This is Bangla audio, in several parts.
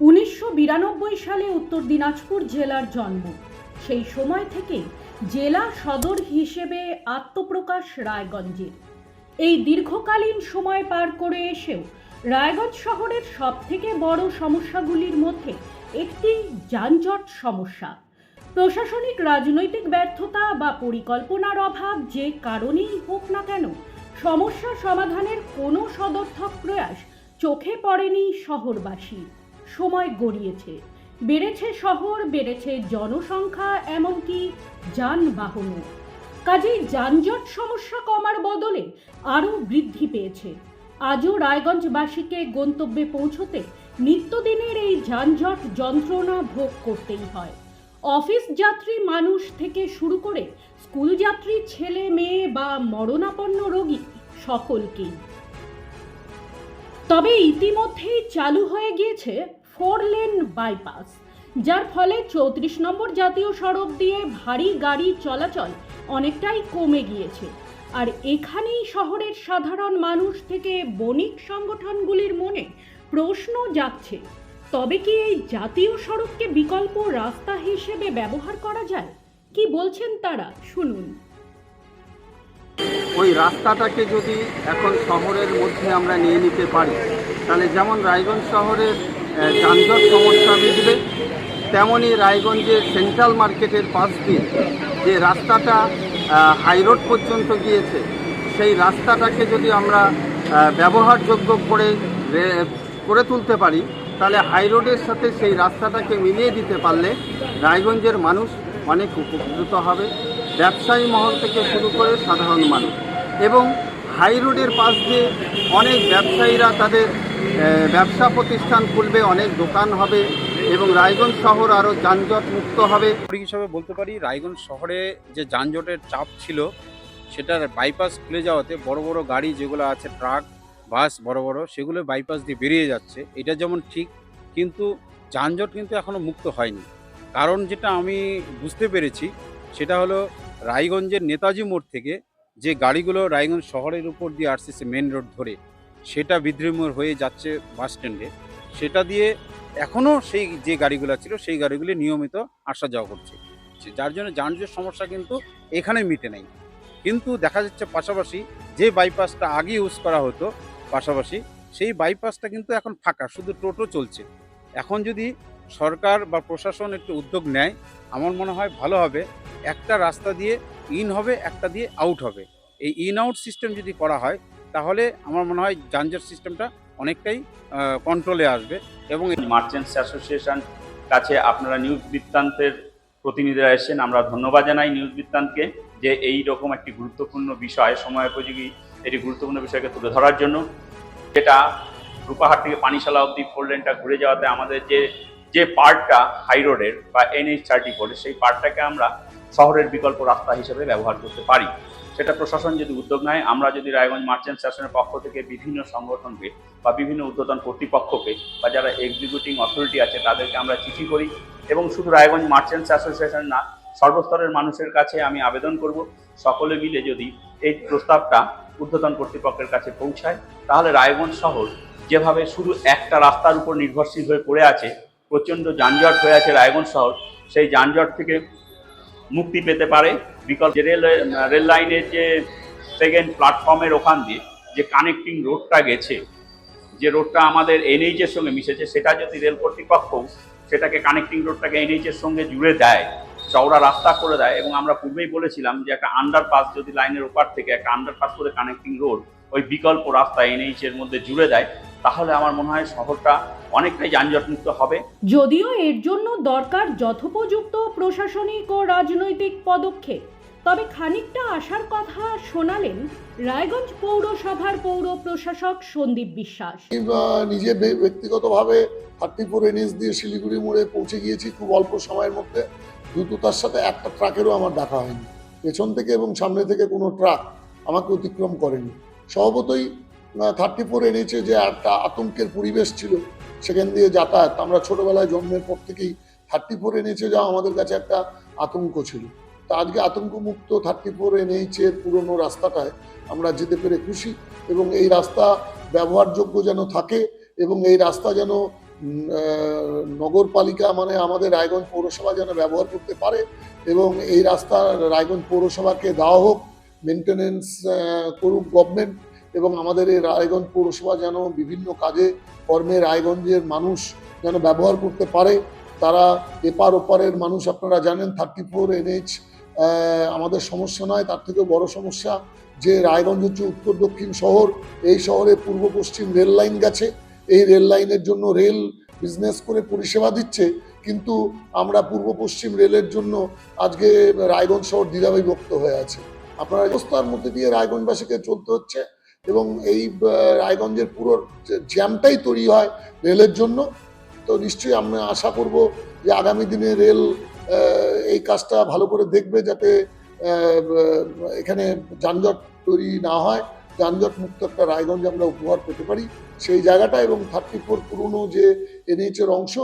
উনিশশো বিরানব্বই সালে উত্তর দিনাজপুর জেলার জন্ম। সেই সময় থেকে জেলা সদর হিসেবে আত্মপ্রকাশ রায়গঞ্জের এই দীর্ঘকালীন সময় পার করে এসেও রায়গঞ্জ শহরের সবথেকে বড় সমস্যাগুলির মধ্যে একটি যানজট সমস্যা। প্রশাসনিক রাজনৈতিক ব্যর্থতা বা পরিকল্পনার অভাব যে কারণেই হোক না কেন, সমস্যা সমাধানের কোনো সদর্থক প্রয়াস চোখে পড়েনি শহরবাসী সময় গড়িয়েছে। বেড়েছে শহর, বেড়েছে জনসংখ্যা, এমনকি যানবাহনও কাজেই যানজট সমস্যা কমার বদলে আরও বৃদ্ধি পেয়েছে। আজও রায়গঞ্জবাসীকে গন্তব্যে পৌঁছতে নিত্যদিনের এই যানজট যন্ত্রণা ভোগ করতেই হয়। অফিস যাত্রী মানুষ থেকে শুরু করে স্কুল যাত্রী, ছেলে, মেয়ে বা মরণাপন্ন রোগী সকলকেই। তবে ইতিমধ্যেই চালু হয়ে গিয়েছে ফোর লেন বাইপাস, যার ফলে চৌত্রিশ নম্বর জাতীয় সড়ক দিয়ে ভারী গাড়ি চলাচল অনেকটাই কমে গিয়েছে। আর এখানেই শহরের সাধারণ মানুষ থেকে বণিক সংগঠনগুলির মনে প্রশ্ন জাগছে, তবে কি এই জাতীয় সড়ককে বিকল্প রাস্তা হিসেবে ব্যবহার করা যায়? কি বলছেন তারা? শুনুন। ওই রাস্তাটাকে যদি এখন শহরের মধ্যে আমরা নিয়ে নিতে পারি, তাহলে যেমন রায়গঞ্জ শহরের যানজট সমস্যা মিটবে তেমনই রায়গঞ্জের সেন্ট্রাল মার্কেটের পাশ দিয়ে যে রাস্তাটা হাইরোড পর্যন্ত গিয়েছে, সেই রাস্তাটাকে যদি আমরা ব্যবহারযোগ্য করে করে তুলতে পারি, তাহলে হাইরোডের সাথে সেই রাস্তাটাকে মিলিয়ে দিতে পারলে রায়গঞ্জের মানুষ অনেক উপকৃত হবে। ব্যবসায়ী মহল থেকে শুরু করে সাধারণ মানুষ। এবং হাই রোডের পাশ দিয়ে অনেক ব্যবসায়ীরা তাদের ব্যবসা প্রতিষ্ঠান খুলবে, অনেক দোকান হবে এবং রায়গঞ্জ শহর আরও যানজট মুক্ত হবে। হিসাবে বলতে পারি, রায়গঞ্জ শহরে যে যানজটের চাপ ছিল, সেটার বাইপাস খুলে যাওয়াতে বড় বড় গাড়ি যেগুলো আছে, ট্রাক, বাস বড় বড়, সেগুলো বাইপাস দিয়ে বেরিয়ে যাচ্ছে। এটা যেমন ঠিক, কিন্তু যানজট কিন্তু এখনও মুক্ত হয়নি। কারণ যেটা আমি বুঝতে পেরেছি, সেটা হলো রায়গঞ্জের নেতাজি মোড় থেকে যে গাড়িগুলো রায়গঞ্জ শহরের উপর দিয়ে আসছে মেন রোড ধরে, সেটা বিদ্রোহীমোড় হয়ে যাচ্ছে বাস স্ট্যান্ডে সেটা দিয়ে এখনও সেই যে গাড়িগুলো ছিল, সেই গাড়িগুলি নিয়মিত আসা যাওয়া করছে। যার জন্য যানজট সমস্যা কিন্তু এখানে মিটে নাই। কিন্তু দেখা যাচ্ছে পাশাপাশি যে বাইপাসটা আগে ইউজ করা হতো, পাশাপাশি সেই বাইপাসটা কিন্তু এখন ফাঁকা, শুধু টোটো চলছে। এখন যদি সরকার বা প্রশাসন একটু উদ্যোগ নেয়, আমার মনে হয় ভালো হবে। একটা রাস্তা দিয়ে ইন হবে, একটা দিয়ে আউট হবে। এই ইন আউট সিস্টেম যদি করা হয়, তাহলে আমার মনে হয় যানজট সিস্টেমটা অনেকটাই কন্ট্রোলে আসবে এবং মার্চেন্টস অ্যাসোসিয়েশন কাছে আপনারা নিউজ বৃত্তান্তের প্রতিনিধিরা এসেছেন। আমরা ধন্যবাদ জানাই নিউজ বৃত্তান্তকে যে এই রকম একটি গুরুত্বপূর্ণ বিষয় সময়োপযোগী এটি গুরুত্বপূর্ণ বিষয়কে তুলে ধরার জন্য। যেটা রূপাহাট থেকে পানিশালা অব্দি ফোর লেনটা ঘুরে যাওয়াতে আমাদের যে যে পার্টটা হাই রোডের বা এনএইচ থার্টি ফোরের সেই পার্টটাকে আমরা শহরের বিকল্প রাস্তা হিসেবে ব্যবহার করতে পারি। সেটা প্রশাসন যদি উদ্যোগ নেয়, আমরা যদি রায়গঞ্জ মার্চেন্ট স্টেশনের পক্ষ থেকে বিভিন্ন সংগঠনকে বা বিভিন্ন উদ্বোধন কর্তৃপক্ষকে বা যারা এক্সিকিউটিং অথরিটি আছে, তাদেরকে আমরা চিঠি করি এবং শুধু রায়গঞ্জ মার্চেন্টস অ্যাসোসিয়েশন না, সর্বস্তরের মানুষের কাছে আমি আবেদন করব। সকলে মিলে যদি এই প্রস্তাবটা ঊর্ধ্বতন কর্তৃপক্ষের কাছে পৌঁছায়, তাহলে রায়গঞ্জ শহর যেভাবে শুধু একটা রাস্তার উপর নির্ভরশীল হয়ে পড়ে আছে, প্রচণ্ড যানজট হয়ে আছে রায়গঞ্জ শহর, সেই যানজট থেকে মুক্তি পেতে পারে বিকজ রেল রেল লাইনের যে সেকেন্ড প্ল্যাটফর্মের ওখান দিয়ে যে কানেক্টিং রোডটা গেছে, যে রোডটা আমাদের এনএইচের সঙ্গে মিশেছে, সেটা যদি রেল কর্তৃপক্ষ সেটাকে কানেক্টিং রোডটাকে এনএইচের সঙ্গে জুড়ে দেয়, চওড়া রাস্তা করে দেয়, এবং আমরা পূর্বেই বলেছিলাম যে একটা আন্ডারপাস যদি লাইনের ওপার থেকে একটা আন্ডারপাস করে কানেক্টিং রোড ওই বিকল্প রাস্তা এনএইচের মধ্যে জুড়ে দেয় তাহলে আমার মনে হয় শহরটা অনেকটাই যানজটমুক্ত হবে। যদিও এর জন্য দরকার যথোপযুক্ত প্রশাসনিক ও রাজনৈতিক পদক্ষেপ। তবে খানিকটা আসার কথা শোনালেন রায়গঞ্জ পৌরসভার পৌর প্রশাসক সন্দীপ বিশ্বাস। নিজে ব্যক্তিগতভাবে ফোর এনএস দিয়ে শিলিগুড়ি মোড়ে পৌঁছে গিয়েছি খুব অল্প সময়ের মধ্যে। দ্রুততার সাথে একটা ট্রাকেরও আমার দেখা হয়নি। পেছন থেকে এবং সামনে থেকে কোনো ট্রাক আমাকে অতিক্রম করেনি। স্বভাবতই থার্টি ফোর এনএচে যে একটা আতঙ্কের পরিবেশ ছিল, সেখান দিয়ে যাতায়াত। আমরা ছোটবেলায় জন্মের পর থেকেই থার্টি ফোর এনএচে যাওয়া আমাদের কাছে একটা আতঙ্ক ছিল। তা আজকে আতঙ্কমুক্ত থার্টি ফোর এনএইচের পুরনো রাস্তাটায় আমরা যেতে পেরে খুশি এবং এই রাস্তা ব্যবহারযোগ্য যেন থাকে এবং এই রাস্তা যেন নগরপালিকা মানে আমাদের রায়গঞ্জ পৌরসভা যেন ব্যবহার করতে পারে এবং এই রাস্তা রায়গঞ্জ পৌরসভাকে দেওয়া হোক। মেনটেনেন্স করুক গভর্নমেন্ট এবং আমাদের এই রায়গঞ্জ পৌরসভা যেন বিভিন্ন কাজে কর্মে রায়গঞ্জের মানুষ যেন ব্যবহার করতে পারে। তারা এপার ওপারের মানুষ আপনারা জানেন থার্টি ফোর এনএইচ আমাদের সমস্যা নয়, তার থেকেও বড় সমস্যা যে রায়গঞ্জ হচ্ছে উত্তর দক্ষিণ শহর, এই শহরে পূর্ব পশ্চিম রেল লাইন গেছে। এই রেল লাইনের জন্য রেল বিজনেস করে পরিষেবা দিচ্ছে, কিন্তু আমরা পূর্ব পশ্চিম রেলের জন্য আজকে রায়গঞ্জ শহর দ্বিধাবিভক্ত হয়ে আছে। আপনারা অবস্থার মধ্যে দিয়ে রায়গঞ্জবাসীকে চলতে হচ্ছে। এবং এই রায়গঞ্জের পুরো জ্যামটাই তৈরি হয় রেলের জন্য, তো নিশ্চয়ই আমরা আশা করব যে আগামী দিনে রেল এই কাজটা ভালো করে দেখবে যাতে এখানে যানজট তৈরি না হয়, যানজট মুক্ত একটা রায়গঞ্জ আমরা উপহার পেতে পারি। সেই জায়গাটা এবং থার্টি ফোর পুরনো যে এনএইচের অংশ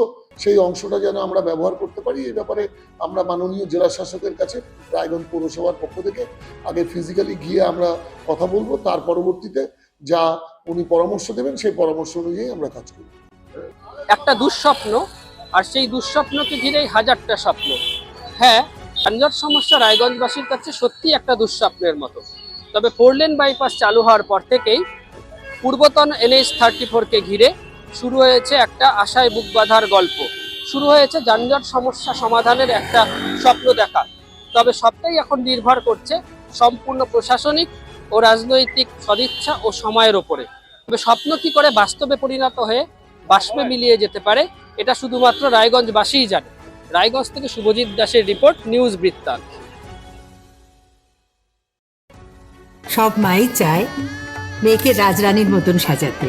সেই অংশটা যেন আমরা ব্যবহার করতে পারি, এই ব্যাপারে আমরা মাননীয় জেলা শাসকের কাছে রায়গঞ্জ পৌরসভার পক্ষ থেকে আগে ফিজিক্যালি গিয়ে আমরা কথা বলব, তার পরবর্তীতে যা উনি পরামর্শ দেবেন, সেই পরামর্শ অনুযায়ী আমরা কাজ করব। একটা দুঃস্বপ্ন, আর সেই দুঃস্বপ্নকে ঘিরেই হাজারটা স্বপ্ন। হ্যাঁ যানজট সমস্যা রায়গঞ্জবাসীর কাছে সত্যি একটা দুঃস্বপ্নের মতো। তবে ফোরলেন বাইপাস চালু হওয়ার পর থেকেই পূর্বতন এনএইচ থার্টি ফোরকে ঘিরে শুরু হয়েছে একটা আশায় বুক বাঁধার গল্প। শুরু হয়েছে যানজট সমস্যা সমাধানের একটা স্বপ্ন দেখা। তবে সবটাই এখন নির্ভর করছে সম্পূর্ণ প্রশাসনিক ও রাজনৈতিক সদিচ্ছা ও সময়ের ওপরে। তবে স্বপ্ন কি করে বাস্তবে পরিণত হয়ে বাষ্পে মিলিয়ে যেতে পারে, এটা শুধুমাত্র রায়গঞ্জবাসীই জানে। রায়গঞ্জ থেকে শুভজিৎ দাসের রিপোর্ট, নিউজ বৃত্তান্ত। সব মাই চায় মেয়েকে রাজরানীর মতন সাজাতে।